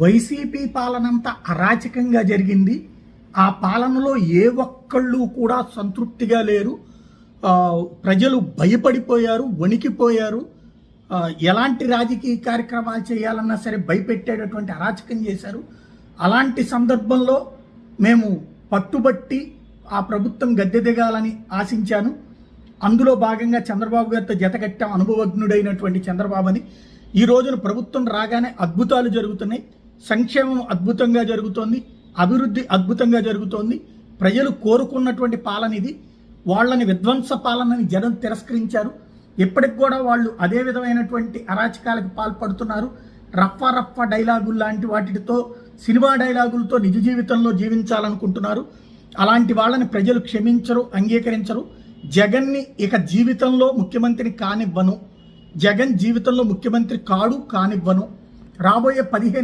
YCP పాలనంత అరాచకంగా జరిగింది. ఆ పాలనలో ఏ ఒక్కళ్ళు కూడా సంతృప్తిగా లేరు. ప్రజలు భయపడిపోయారు వణికిపోయారు. ఎలాంటి రాజకీయ కార్యక్రమాలు చేయాలన్నా సరే భయపెట్టేటటువంటి అరాచకం చేశారు. అలాంటి సందర్భంలో మేము పట్టుబట్టి ఆ ప్రభుత్వం గద్దె దిగాలని ఆశించాను. అందులో భాగంగా చంద్రబాబు గారితో జతకట్టాం అనుభవజ్ఞుడైనటువంటి చంద్రబాబుని. ఈ రోజున ప్రభుత్వం రాగానే అద్భుతాలు జరుగుతున్నాయి. సంక్షేమం అద్భుతంగా జరుగుతోంది అభివృద్ధి అద్భుతంగా జరుగుతోంది. ప్రజలు కోరుకున్నటువంటి పాలన ఇది. వాళ్ళని విధ్వంస పాలనని జనం తిరస్కరించారు. ఇప్పటికి కూడా వాళ్ళు అదే విధమైనటువంటి అరాచకాలకు పాల్పడుతున్నారు. రఫా రఫా డైలాగులు లాంటి వాటితో సినిమా డైలాగులతో నిజ జీవితంలో జీవించాలనుకుంటున్నారు. అలాంటి వాళ్ళని ప్రజలు క్షమించరు అంగీకరించరు. జగన్ని ఇక జీవితంలో ముఖ్యమంత్రిని కానివ్వను. జగన్ జీవితంలో ముఖ్యమంత్రి కాడు కానివ్వను. రాబోయే పదిహేను